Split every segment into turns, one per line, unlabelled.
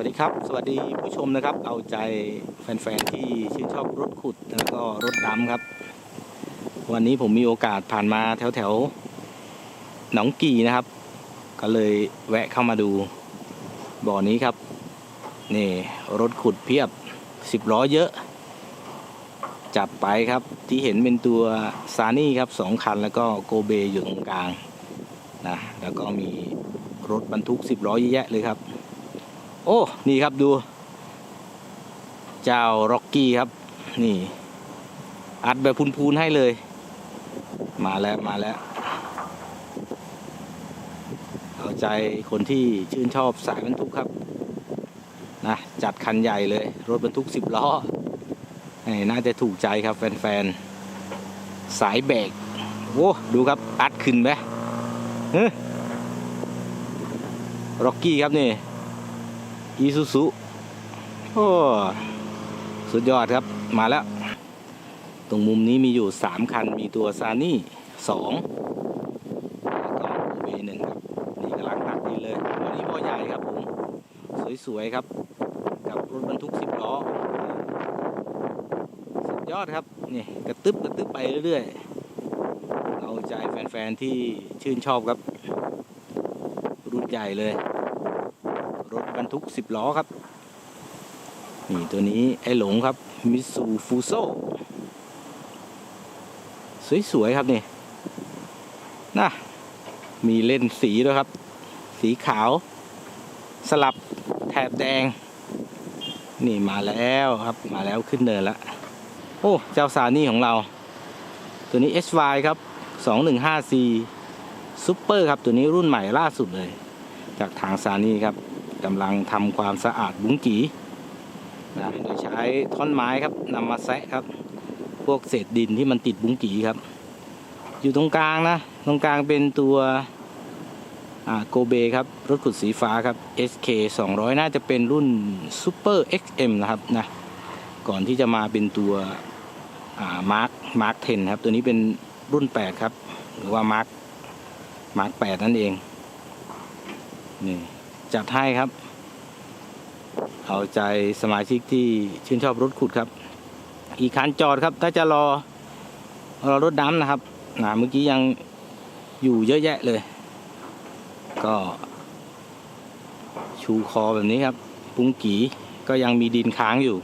วัสดีครับ สวัสดีผู้ชมนะครับ เอาใจแฟนๆที่ชื่นชอบรถขุดแล้วก็รถดำครับ วันนี้ผมมีโอกาสผ่านมาแถวแถวๆหนองกีนะครับ ก็เลยแวะเข้ามาดูบ่อนี้ครับ นี่รถขุดเพียบสิบล้อเยอะ จัดไปครับที่เห็นเป็นตัวซานี่ครับสองคันแล้วก็โกเบอยู่ตรงกลางนะแล้วก็มีรถบรรทุกสิบล้อเยอะแยะเลยครับ โอ้ นี่ครับดู เจ้าร็อกกี้ครับ นี่ อัดแบบพูนๆให้เลย มาแล้วมาแล้ว เอาใจคนที่ชื่นชอบสายบรรทุกครับนะจัดคันใหญ่เลย รถบรรทุกสิบล้อนี่น่าจะถูกใจครับแฟนๆ สายแบกโอ้ดูครับ อัดขึ้นไหมเฮ้ร็อกกี้ครับนี่ อีซูซุโอ้สุดยอดครับมาแล้ว ตรงมุมนี้มีอยู่ 3 คัน มีตัวซานี่สองแล้วก็เบหนึ่งครับนี่กำลังตักดีเลยวันนี้บ่อใหญ่ครับผม สวยๆครับ กับรถบรรทุก 10 ล้อ สุดยอดครับ นี่กระตึบกระตึบไปเรื่อยๆ เอาใจแฟนๆ ที่ชื่นชอบครับ รุ่นใหญ่เลย รถบรรทุก 10 ล้อครับ นี่ตัวนี้ไอหลงครับมิสูฟูโซสวย ๆ ครับนี่น่ะมีเล่นสีด้วยครับ สีขาว สลับแถบแดง นี่มาแล้วครับมาแล้วขึ้นเนินล้วโอ้เจ้าซานี่ของเรา ตัวนี้ SY ครับ 215C ซุปเปอร์ครับ ตัวนี้รุ่นใหม่ล่าสุดเลย จากทางซานี่ครับ กำลังทำความสะอาดบุ้งกีนะโดยใช้ท่อนไม้ครับนำมาแซะครับ พวกเศษดินที่มันติดบุ้งกีครับ อยู่ตรงกลางนะ ตรงกลางเป็นตัวโกเบครับ รถขุดสีฟ้าครับ SK 200 น่าจะเป็นรุ่น Super XM นะครับนะ ก่อนที่จะมาเป็นตัวมาร์คมาร์ค10ครับ ตัวนี้เป็นรุ่น 8 ครับ หรือว่ามาร์คมาร์ค8นั่นเองนี่ จัดให้ครับ เอาใจสมาชิกที่ชื่นชอบรถขุดครับ อีกคันจอดครับ ถ้าจะรอรอรถดำนะครับนะเมื่อกี้ยังอยู่เยอะแยะเลย ก็ ชูคอแบบนี้ครับ ปุ้งกีก็ยังมีดินค้างอยู่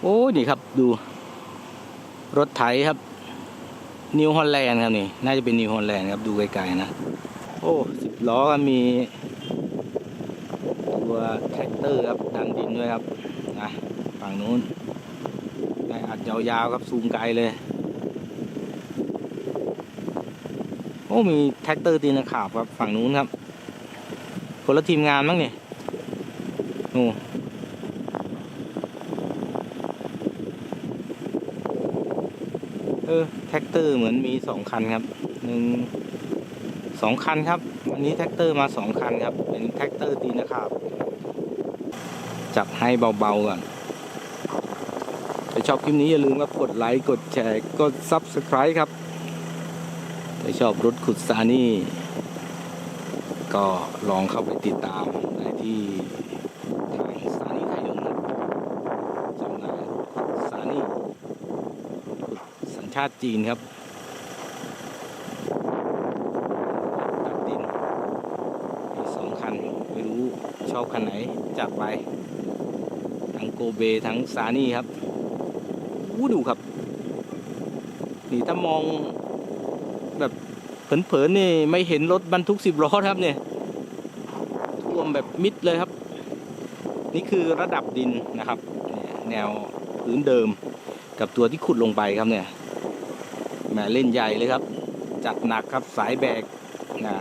โอ้นี่ครับดู รถไถครับนิวฮอลแลนด์ครับนี่ น่าจะเป็นนิวฮอลแลนด์ครับ ดูไกลๆนะ โอ้สิบล้อก็มีตัวแท็กเตอร์ครับดันดินด้วยครับนะฝั่งนู้นได้อัดยาวๆครับซูมไกลเลย โอ้มีแท็กเตอร์ตีนขาบครับฝั่งนู้นครับ คนละทีมงานมั้งเนี่ยโอ้เออแท็กเตอร์เหมือนมีสองคันครับหนึ่ง สองคันครับ วันนี้แท็กเตอร์มาสองคันครับ เป็นแท็กเตอร์ตีนะครับ จับให้เบาๆก่อนถ้าชอบคลิปนี้อย่าลืมครับกดไลค์กดแชร์กด Subscribe ครับถ้าชอบรถขุดซานี่ ก็ลองเข้าไปติดตามได้ที่ทางซานี่ขายงครับจำหน่ายรถขุดซานี่ขุดสัญชาติจีนครับ ตัดดินมีสองคัน ไม่รู้ ชอบคันไหนจัดไป ทั้งโกเบทั้งซานี่ครับวู้ดูครับ นี่ถ้ามองแบบเผินๆนี่ไม่เห็นรถบรรทุกสิบล้อครับเนี่ยท่วมแบบมิดเลยครับ นี่คือระดับดินนะครับ แนวพื้นเดิมกับตัวที่ขุดลงไปครับเนี่ยแหมเล่นใหญ่เลยครับ จัดหนักครับสายแบกนะ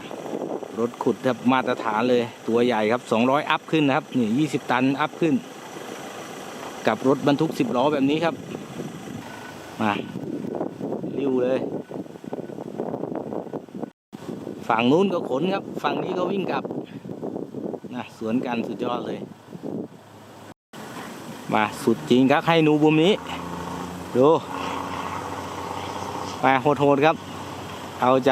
รถขุดครับมาตรฐานเลยตัวใหญ่ครับ 200 อัพขึ้นนะครับนี่20 ตันอัพขึ้น กับรถบรรทุก 10 ล้อแบบนี้ครับ มาริ้วเลย ฝั่งนู้นก็ขนครับ ฝั่งนี้ก็วิ่งกลับนะสวนกันสุดยอดเลย มาสุดจริงครับให้หนูบุมนี้ ดูมาโหดๆครับ เอาใจ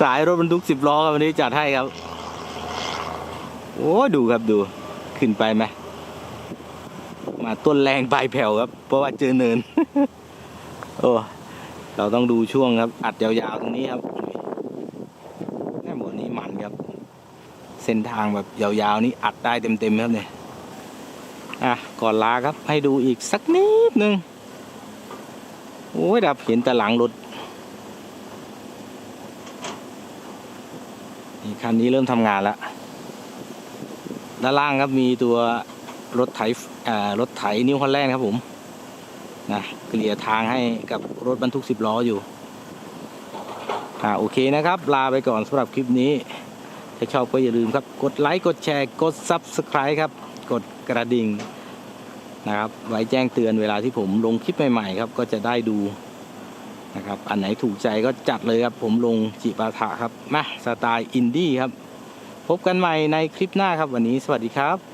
สายรถบรรทุกสิบล้อครับวันนี้จัดให้ครับ โอ้ดูครับดู ขึ้นไปไหมมาต้นแรงปลายแผ่วครับ เพราะว่าเจอเนิน โอ้เราต้องดูช่วงครับ อัดยาวๆตรงนี้ครับแม่หมดนี้มันครับ เส้นทางแบบยาวๆนี้อัดได้เต็มๆครับเนี่ยอะก่อนลาครับให้ดูอีกสักนิดนึงโอ้ยดับเห็นแต่หลังรถ คันนี้เริ่มทำงานแล้ว ด้านล่างครับมีตัวรถไถอ่ารถไถนิ้วฮอลแลนด์ครับผมนะเกลี่ยทางให้กับรถบรรทุกสิบล้ออยู่อ่าโอเคนะครับ ลาไปก่อนสำหรับคลิปนี้ ถ้าชอบก็อย่าลืมครับ กดไลค์ กดแชร์ กด Subscribe ครับ กดกระดิ่งนะครับ ไว้แจ้งเตือนเวลาที่ผมลงคลิปใหม่ ๆ ครับ ก็จะได้ดู นะครับ อันไหนถูกใจก็จัดเลยครับ ผมลงจิปาถะครับ มาสไตล์อินดี้ครับ พบกันใหม่ในคลิปหน้าครับ วันนี้สวัสดีครับ「